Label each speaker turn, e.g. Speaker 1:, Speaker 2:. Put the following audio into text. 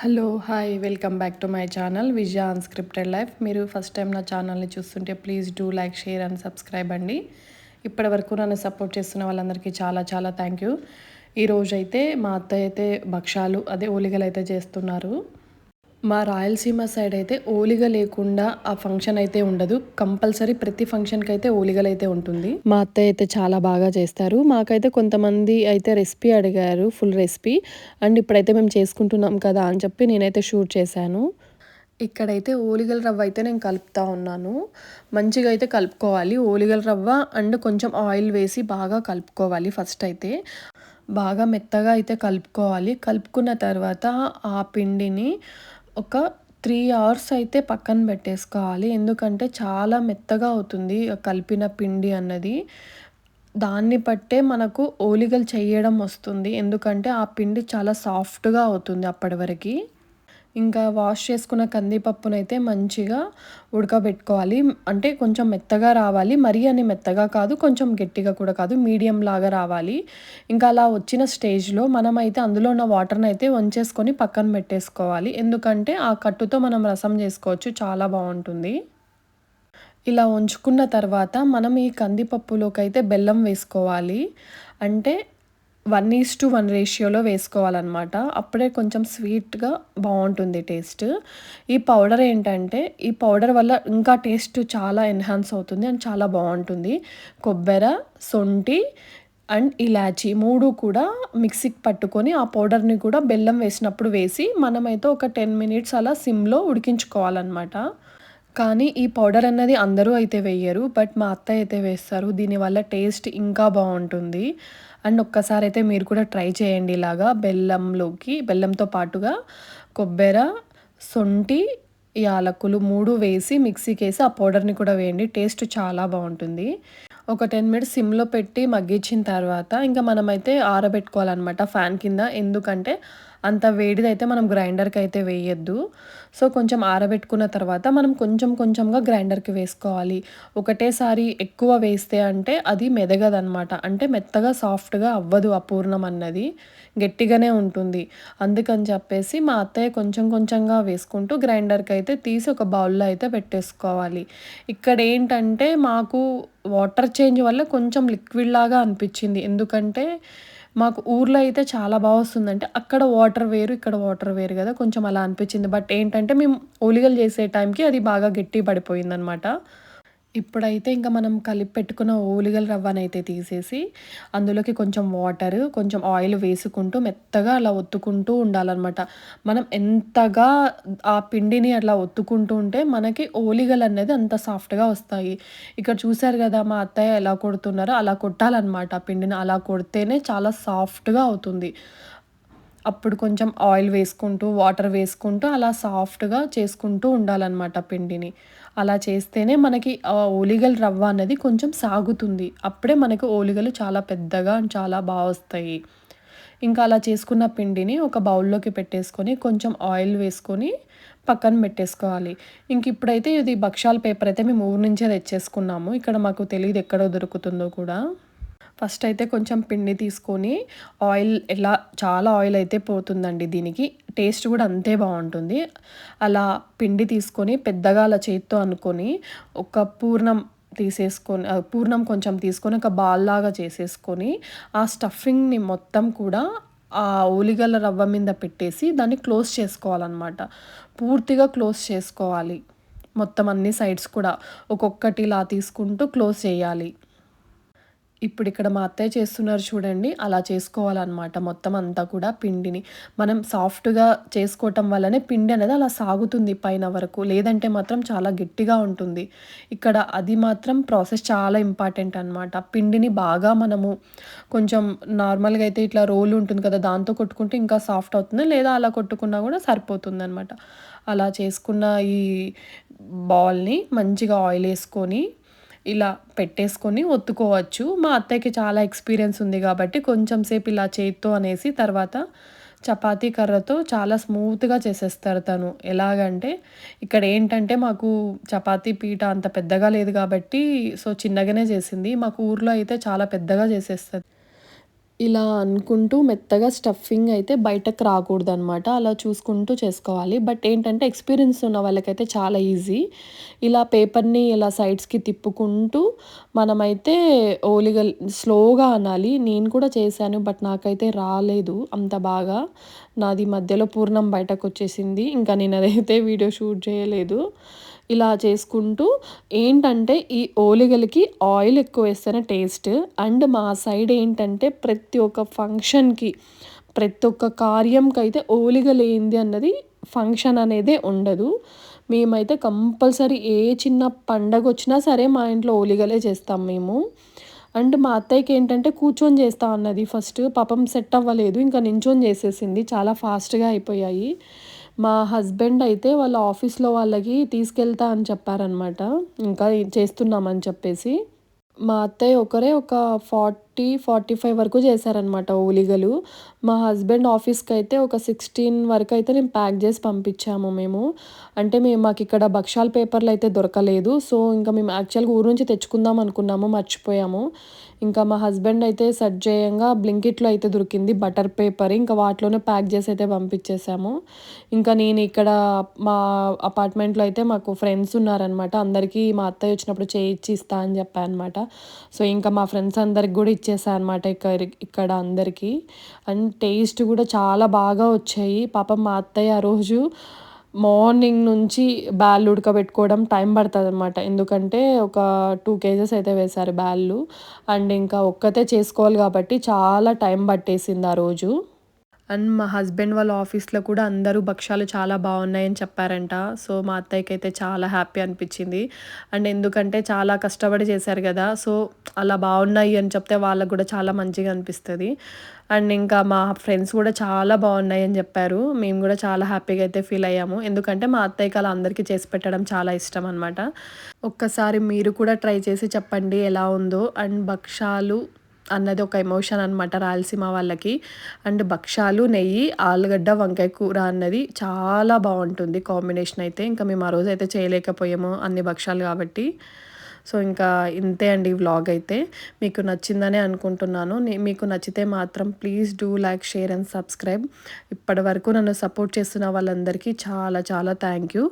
Speaker 1: Hello hi welcome back to my channel Vijaya unscripted life. మీరు first time నా ఛానల్ని చూస్తుంటే please do like share and subscribe అండి. ఇప్పటి వరకు నన్ను సపోర్ట్ చేస్తున్న వాళ్ళందరికీ చాలా చాలా థ్యాంక్ యూ. ఈరోజైతే మా అత్త అయితే భక్షాలు అదే ఓలిగలు అయితే చేస్తున్నారు. మా రాయలసీమ సైడ్ అయితే ఓలిగ లేకుండా ఆ ఫంక్షన్ అయితే ఉండదు. కంపల్సరీ ప్రతి ఫంక్షన్కి అయితే ఓలిగలు అయితే ఉంటుంది. మా అత్తయ్య అయితే చాలా బాగా చేస్తారు. మాకైతే కొంతమంది అయితే రెసిపీ అడిగారు ఫుల్ రెసిపీ అండ్ ఇప్పుడైతే మేము చేసుకుంటున్నాం కదా అని చెప్పి నేనైతే షూట్ చేశాను. ఇక్కడైతే ఓలిగల రవ్వ అయితే నేను కలుపుతా ఉన్నాను. మంచిగా అయితే కలుపుకోవాలి. ఓలిగల రవ్వ అండ్ కొంచెం ఆయిల్ వేసి బాగా కలుపుకోవాలి ఫస్ట్ అయితే. బాగా మెత్తగా అయితే కలుపుకోవాలి. కలుపుకున్న తర్వాత ఆ పిండిని ఒక త్రీ అవర్స్ అయితే పక్కన పెట్టేసుకోవాలి. ఎందుకంటే చాలా మెత్తగా అవుతుంది కలిపిన పిండి అన్నది. దాన్ని బట్టే మనకు ఓలిగలు చేయడం వస్తుంది. ఎందుకంటే ఆ పిండి చాలా సాఫ్ట్గా అవుతుంది అప్పటి వరకు. ఇంకా వాష్ చేసుకున్న కందిపప్పునైతే మంచిగా ఉడకబెట్టుకోవాలి. అంటే కొంచెం మెత్తగా రావాలి. మరీ అని మెత్తగా కాదు కొంచెం గట్టిగా కూడా కాదు మీడియం లాగా రావాలి. ఇంకా అలా వచ్చిన స్టేజ్లో మనమైతే అందులో ఉన్న వాటర్ని అయితే వంచేసుకొని పక్కన పెట్టేసుకోవాలి. ఎందుకంటే ఆ కట్టుతో మనం రసం చేసుకోవచ్చు. చాలా బాగుంటుంది. ఇలా ఉంచుకున్న తర్వాత మనం ఈ కందిపప్పులోకి అయితే బెల్లం వేసుకోవాలి. అంటే వన్ ఈస్ టు వన్ రేషియోలో వేసుకోవాలన్నమాట. అప్పుడే కొంచెం స్వీట్గా బాగుంటుంది టేస్ట్ ఈ పౌడర్ ఏంటంటే ఈ పౌడర్ వల్ల ఇంకా టేస్ట్ చాలా ఎన్హాన్స్ అవుతుంది అండ్ చాలా బాగుంటుంది. కొబ్బరి సొంటి అండ్ ఇలాచి మూడు కూడా మిక్సీకి పట్టుకొని ఆ పౌడర్ని కూడా బెల్లం వేసినప్పుడు వేసి మనమైతే ఒక టెన్ మినిట్స్ అలా సిమ్లో ఉడికించుకోవాలన్నమాట. కానీ ఈ పౌడర్ అన్నది అందరూ అయితే వేయరు బట్ మా అత్త అయితే వేస్తారు. దీనివల్ల టేస్ట్ ఇంకా బాగుంటుంది. అండ్ ఒక్కసారి అయితే మీరు కూడా ట్రై చేయండి ఇలాగా. బెల్లంలోకి బెల్లంతో పాటుగా కొబ్బరి సొంటి యాలకులు మూడు వేసి మిక్సీకి వేసి ఆ పౌడర్ని కూడా వేయండి. టేస్ట్ చాలా బాగుంటుంది. ఒక టెన్ మినిట్స్ సిమ్లో పెట్టి మగ్గించిన తర్వాత ఇంకా మనమైతే ఆరబెట్టుకోవాలన్నమాట ఫ్యాన్ కింద. ఎందుకంటే అంత వేడిదైతే మనం గ్రైండర్కి అయితే వేయద్దు. సో కొంచెం ఆరబెట్టుకున్న తర్వాత మనం కొంచెం కొంచెంగా గ్రైండర్కి వేసుకోవాలి. ఒకటేసారి ఎక్కువ వేస్తే అంటే అది మెదగదనమాట అంటే మెత్తగా సాఫ్ట్గా అవ్వదు అపూర్ణం అన్నది. గట్టిగానే ఉంటుంది. అందుకని చెప్పేసి మా అత్తయ్య కొంచెం కొంచెంగా వేసుకుంటూ గ్రైండర్కి అయితే తీసి ఒక బౌల్లో అయితే పెట్టేసుకోవాలి. ఇక్కడ ఏంటంటే మాకు వాటర్ చేంజ్ వల్ల కొంచెం లిక్విడ్ లాగా అనిపించింది. ఎందుకంటే మాకు ఊర్లో అయితే చాలా బాగా వస్తుంది అంటే అక్కడ వాటర్ వేరు ఇక్కడ వాటర్ వేరు కదా కొంచెం అలా అనిపించింది. బట్ ఏంటంటే మేము ఓలిగలు చేసే టైంకి అది బాగా గట్టి పడిపోయిందనమాట ఇప్పుడైతే ఇంకా మనం కలిపి పెట్టుకున్న ఓలిగల రవ్వనైతే తీసేసి అందులోకి కొంచెం వాటర్ కొంచెం ఆయిల్ వేసుకుంటూ మెత్తగా అలా ఒత్తుకుంటూ ఉండాలన్నమాట. మనం ఎంతగా ఆ పిండిని అట్లా ఒత్తుకుంటూ ఉంటే మనకి ఓలిగలు అనేది అంత సాఫ్ట్గా వస్తాయి. ఇక్కడ చూసారు కదా మా అత్తయ్య ఎలా కొడుతున్నారో అలా కొట్టాలన్నమాట. ఆ పిండిని అలా కొడితేనే చాలా సాఫ్ట్గా అవుతుంది. అప్పుడు కొంచెం ఆయిల్ వేసుకుంటూ వాటర్ వేసుకుంటూ అలా సాఫ్ట్గా చేసుకుంటూ ఉండాలన్నమాట పిండిని. అలా చేస్తేనే మనకి ఆ ఓలిగల రవ్వ అనేది కొంచెం సాగుతుంది. అప్పుడే మనకి ఓలిగలు చాలా పెద్దగా చాలా బాగా వస్తాయి. ఇంకా అలా చేసుకున్న పిండిని ఒక బౌల్లోకి పెట్టేసుకొని కొంచెం ఆయిల్ వేసుకొని పక్కన పెట్టేసుకోవాలి. ఇంక ఇప్పుడైతే ఇది భక్షాల పేపర్ అయితే మేము ఊరు నుంచే తెచ్చేసుకున్నాము. ఇక్కడ మాకు తెలియదు ఎక్కడో దొరుకుతుందో కూడా. ఫస్ట్ అయితే కొంచెం పిండి తీసుకొని ఆయిల్ ఎలా చాలా ఆయిల్ అయితే పోతుందండి దీనికి. టేస్ట్ కూడా అంతే బాగుంటుంది. అలా పిండి తీసుకొని పెద్దగా అలా చేత్తో అనుకొని ఒక పూర్ణం తీసేసుకొని పూర్ణం కొంచెం తీసుకొని ఒక బాల్ లాగా చేసేసుకొని ఆ స్టఫింగ్ని మొత్తం కూడా ఆ ఓలిగల రవ్వ మీద పెట్టేసి దాన్ని క్లోజ్ చేసుకోవాలన్నమాట. పూర్తిగా క్లోజ్ చేసుకోవాలి. మొత్తం అన్ని సైడ్స్ కూడా ఒక్కొక్కటి ఇలా తీసుకుంటూ క్లోజ్ చేయాలి. ఇప్పుడు ఇక్కడ మా అత్తయ్య చేస్తున్నారు చూడండి అలా చేసుకోవాలన్నమాట. మొత్తం అంతా కూడా పిండిని. మనం సాఫ్ట్గా చేసుకోవటం వల్లనే పిండి అనేది అలా సాగుతుంది పైన వరకు. లేదంటే మాత్రం చాలా గట్టిగా ఉంటుంది. ఇక్కడ అది మాత్రం ప్రాసెస్ చాలా ఇంపార్టెంట్ అనమాట పిండిని బాగా మనము కొంచెం నార్మల్గా అయితే ఇట్లా రోల్ ఉంటుంది కదా దాంతో కొట్టుకుంటే ఇంకా సాఫ్ట్ అవుతుంది. లేదా అలా కొట్టుకున్నా కూడా సరిపోతుంది అనమాట అలా చేసుకున్న ఈ బాల్ని మంచిగా ఆయిల్ వేసుకొని ఇలా పెట్టేసుకొని ఒత్తుకోవచ్చు. మా అత్తయ్యకి చాలా ఎక్స్పీరియన్స్ ఉంది కాబట్టి కొంచెం సేపు ఇలా చేత్తో అనేసి తర్వాత చపాతీ కర్రతో చాలా స్మూత్గా చేసేస్తారు తను. ఎలాగంటే ఇక్కడ ఏంటంటే మాకు చపాతీ పీట అంత పెద్దగా లేదు కాబట్టి సో చిన్నగానే చేసింది. మాకు ఊర్లో అయితే చాలా పెద్దగా చేసేస్తుంది ఇలా అనుకుంటూ మెత్తగా స్టఫింగ్ అయితే బయటకు రాకూడదనమాట అలా చూసుకుంటూ చేసుకోవాలి. బట్ ఏంటంటే ఎక్స్పీరియన్స్ ఉన్న వాళ్ళకైతే చాలా ఈజీ. ఇలా పేపర్ని ఇలా సైడ్స్కి తిప్పుకుంటూ మనమైతే ఓలిగల్ స్లోగా అనాలి. నేను కూడా చేశాను బట్ నాకైతే రాలేదు అంత బాగా. నాది మధ్యలో పూర్ణం బయటకు వచ్చేసింది. ఇంకా నేను అదైతే వీడియో షూట్ చేయలేదు. ఇలా చేసుకుంటూ ఏంటంటే ఈ ఓలిగలకి ఆయిల్ ఎక్కువ వేస్తేనే టేస్ట్. అండ్ మా సైడ్ ఏంటంటే ప్రతి ఒక్క ఫంక్షన్కి ప్రతి ఒక్క కార్యంకి అయితే ఓలిగలు ఏంది అన్నది ఫంక్షన్ అనేదే ఉండదు. మేమైతే కంపల్సరీ ఏ చిన్న పండగ వచ్చినా సరే మా ఇంట్లో ఓలిగలే చేస్తాం మేము. అండ్ మా అత్తయ్యకి ఏంటంటే కూర్చొని చేస్తా అన్నది ఫస్ట్. పాపం సెట్ అవ్వలేదు ఇంకా నించొని చేసేసింది. చాలా ఫాస్ట్గా అయిపోయాయి. మా హస్బెండ్ అయితే వాళ్ళ ఆఫీస్లో వాళ్ళకి తీసుకెళ్తా అని చెప్పారనమాట ఇంకా చేస్తున్నామని చెప్పేసి. మా అత్తయ్య ఒకరే ఒక ఫార్ట్ ఫార్టీ ఫైవ్ వరకు చేశారనమాట ఓలిగలు మా హస్బెండ్ ఆఫీస్కి అయితే ఒక సిక్స్టీన్ వరకు అయితే నేను ప్యాక్ చేసి పంపించాము మేము. అంటే మేము మాకు ఇక్కడ భక్షాల పేపర్లు అయితే దొరకలేదు. సో ఇంకా మేము యాక్చువల్గా ఊరు నుంచి తెచ్చుకుందాం అనుకున్నాము మర్చిపోయాము. ఇంకా మా హస్బెండ్ అయితే సెట్ చేయంగా బ్లింకిట్లో అయితే దొరికింది బటర్ పేపర్. ఇంకా వాటిలోనే ప్యాక్ చేసి అయితే పంపించేసాము. ఇంకా నేను ఇక్కడ మా అపార్ట్మెంట్లో అయితే మాకు ఫ్రెండ్స్ ఉన్నారనమాట అందరికీ మా అత్తయ్య వచ్చినప్పుడు చేయించి ఇస్తా అని చెప్పాను అనమాట సో ఇంకా మా ఫ్రెండ్స్ అందరికి కూడా ఇచ్చేసా అనమాట ఇక్కడ ఇక్కడ అందరికీ. అండ్ టేస్ట్ కూడా చాలా బాగా వచ్చాయి. పాపం మా అత్తయ్య ఆ రోజు మార్నింగ్ నుంచి బ్యాళ్ళు ఉడకబెట్టుకోవడం టైం పడుతుంది అనమాట ఎందుకంటే ఒక టూ కేజెస్ అయితే వేశారు బ్యాళ్ళు అండ్ ఇంకా ఒక్కతే చేసుకోవాలి కాబట్టి చాలా టైం పట్టేసింది ఆ రోజు. అండ్ మా హస్బెండ్ వాళ్ళ ఆఫీస్లో కూడా అందరూ భక్ష్యాలు చాలా బాగున్నాయని చెప్పారంట. సో మా అత్తయ్యకి అయితే చాలా హ్యాపీ అనిపించింది. అండ్ ఎందుకంటే చాలా కష్టపడి చేశారు కదా సో అలా బాగున్నాయి అని చెప్తే వాళ్ళకు కూడా చాలా మంచిగా అనిపిస్తుంది. అండ్ ఇంకా మా ఫ్రెండ్స్ కూడా చాలా బాగున్నాయి అని చెప్పారు. మేము కూడా చాలా హ్యాపీగా అయితే ఫీల్ అయ్యాము. ఎందుకంటే మా అత్తయ్యకి అలా అందరికీ చేసి పెట్టడం చాలా ఇష్టం అనమాట ఒక్కసారి మీరు కూడా ట్రై చేసి చెప్పండి ఎలా ఉందో. అండ్ భక్షాలు అన్నది ఒక ఎమోషన్ అనమాట రాయలసీమ వాళ్ళకి. అండ్ భక్షాలు నెయ్యి ఆలుగడ్డ వంకాయ కూర అన్నది చాలా బాగుంటుంది కాంబినేషన్ అయితే. ఇంకా మేము ఆ రోజు అయితే చేయలేకపోయాము అన్ని భక్షాలు కాబట్టి. సో ఇంకా ఇంతే అండి వ్లాగ్ అయితే. మీకు నచ్చిందనే అనుకుంటున్నాను. మీకు నచ్చితే మాత్రం please do like share and subscribe. ఇప్పటి వరకు నన్ను సపోర్ట్ చేస్తున్న వాళ్ళందరికీ చాలా చాలా థ్యాంక్ యూ.